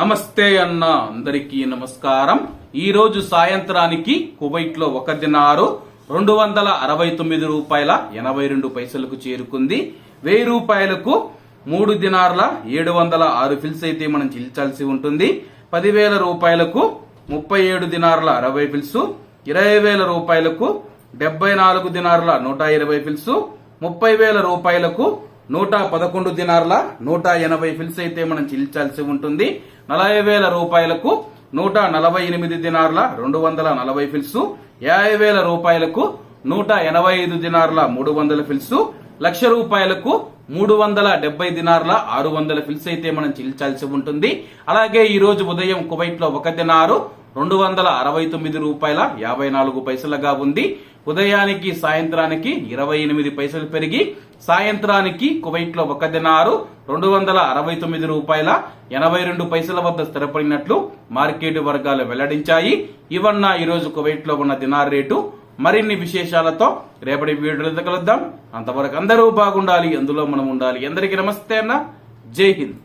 నమస్తే అన్న అందరికీ నమస్కారం. ఈరోజు సాయంత్రానికి కువైట్లో ఒక దినారు రెండు వందల అరవై తొమ్మిది రూపాయల ఎనభై రెండు పైసలకు చేరుకుంది. వెయ్యి రూపాయలకు మూడు దినార్ల ఏడు వందల ఆరు ఫిల్స్ అయితే మనం చెల్లించాల్సి ఉంటుంది. పదివేల రూపాయలకు ముప్పై ఏడు దినార్ల అరవై ఫిల్స్ ఇరవై వేల రూపాయలకు డెబ్బై నాలుగు దినార్ల నూట ఇరవై ఫిల్స్ ముప్పై వేల రూపాయలకు నూట పదకొండు దినార్ల నూట ఎనభై ఫిల్స్ అయితే మనం చెల్లించాల్సి ఉంటుంది. నలభై వేల రూపాయలకు నూట నలభై ఎనిమిది దినార్ల రెండు వందల నలభై ఫిల్స్ యాభై వేల రూపాయలకు నూట ఎనభై ఐదు దినార్ల మూడు వందల ఫిల్స్ లక్ష రూపాయలకు మూడు వందల డెబ్బై దినార్ల ఆరు వందల ఫిల్స్ అయితే మనం చెల్లించాల్సి ఉంటుంది. అలాగే ఈ రోజు ఉదయం కువైట్లో ఒక దినారు రెండు వందల అరవై తొమ్మిది రూపాయల యాభై నాలుగు పైసలుగా ఉంది. ఉదయానికి సాయంత్రానికి ఇరవై ఎనిమిది పైసలు పెరిగి సాయంత్రానికి కువైట్లో ఒక దినారు రెండు వందల అరవై తొమ్మిది రూపాయల ఎనభై రెండు పైసల వద్ద స్థిరపడినట్లు మార్కెట్ వర్గాలు వెల్లడించాయి. ఇవన్న ఈరోజు కువైట్లో కువైట్లో ఉన్న దినార్ రేటు. మరిన్ని విశేషాలతో రేపటి వీడియోలో కలుద్దాం. అంతవరకు అందరూ బాగుండాలి. అందులో మనం ఉండాలి. అందరికీ నమస్తే అన్న. జై హింద్.